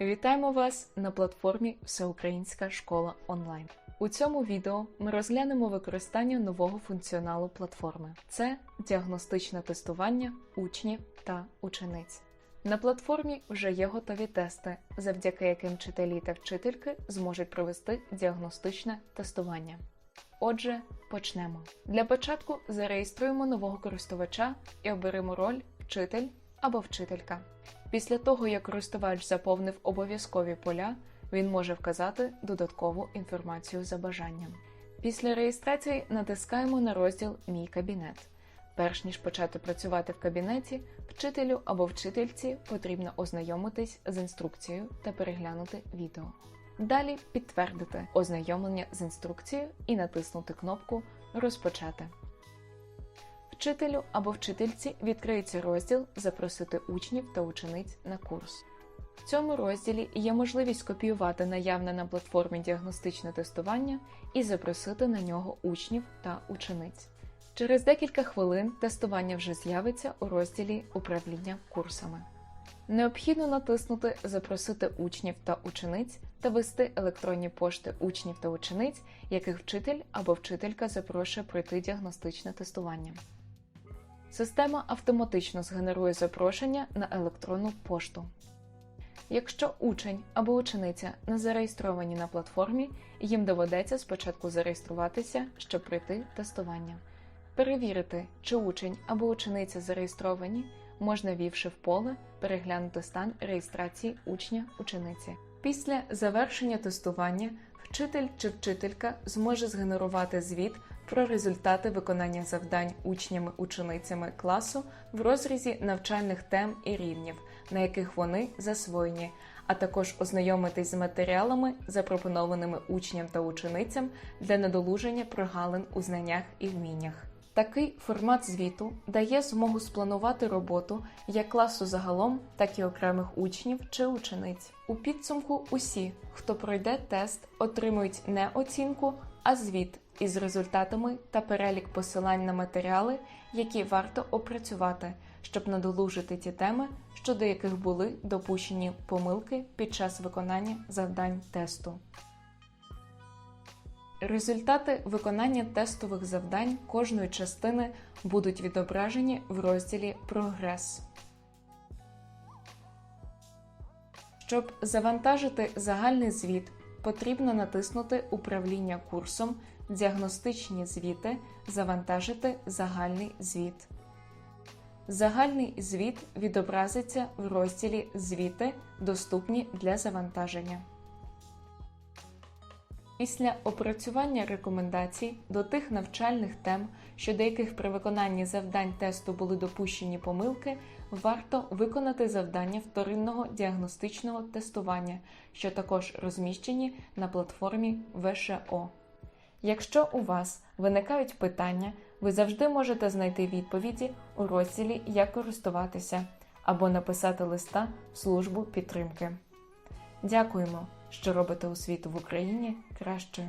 Вітаємо вас на платформі Всеукраїнська школа онлайн. У цьому відео ми розглянемо використання нового функціоналу платформи: це діагностичне тестування учнів та учениць. На платформі вже є готові тести, завдяки яким вчителі та вчительки зможуть провести діагностичне тестування. Отже, почнемо. Для початку зареєструємо нового користувача і оберемо роль вчитель або вчителька. Після того, як користувач заповнив обов'язкові поля, він може вказати додаткову інформацію за бажанням. Після реєстрації натискаємо на розділ Мій кабінет. Перш ніж почати працювати в кабінеті, вчителю або вчительці потрібно ознайомитись з інструкцією та переглянути відео. Далі підтвердити ознайомлення з інструкцією і натиснути кнопку Розпочати. Вчителю або вчительці відкриється розділ Запросити учнів та учениць на курс. В цьому розділі є можливість копіювати наявне на платформі діагностичне тестування і запросити на нього учнів та учениць. Через декілька хвилин тестування вже з'явиться у розділі Управління курсами. Необхідно натиснути Запросити учнів та учениць та ввести електронні пошти учнів та учениць, яких вчитель або вчителька запрошує пройти діагностичне тестування. Система автоматично згенерує запрошення на електронну пошту. Якщо учень або учениця не зареєстровані на платформі, їм доведеться спочатку зареєструватися, щоб пройти тестування. Перевірити, чи учень або учениця зареєстровані, можна ввівши в поле переглянути стан реєстрації учня учениці. Після завершення тестування вчитель чи вчителька зможе згенерувати звіт про результати виконання завдань учнями-ученицями класу в розрізі навчальних тем і рівнів, на яких вони засвоєні, а також ознайомитись з матеріалами, запропонованими учням та ученицям для надолуження прогалин у знаннях і вміннях. Такий формат звіту дає змогу спланувати роботу як класу загалом, так і окремих учнів чи учениць. У підсумку усі, хто пройде тест, отримують не оцінку, а звіт із результатами та перелік посилань на матеріали, які варто опрацювати, щоб надолужити ті теми, щодо яких були допущені помилки під час виконання завдань тесту. Результати виконання тестових завдань кожної частини будуть відображені в розділі Прогрес. Щоб завантажити загальний звіт, потрібно натиснути Управління курсом, діагностичні звіти, завантажити загальний звіт. Загальний звіт відобразиться в розділі Звіти, доступні для завантаження. Після опрацювання рекомендацій до тих навчальних тем, щодо яких при виконанні завдань тесту були допущені помилки, варто виконати завдання вторинного діагностичного тестування, що також розміщені на платформі ВШО. Якщо у вас виникають питання, ви завжди можете знайти відповіді у розділі Як користуватися або написати листа в службу підтримки. Дякуємо, що робите освіту в Україні кращою.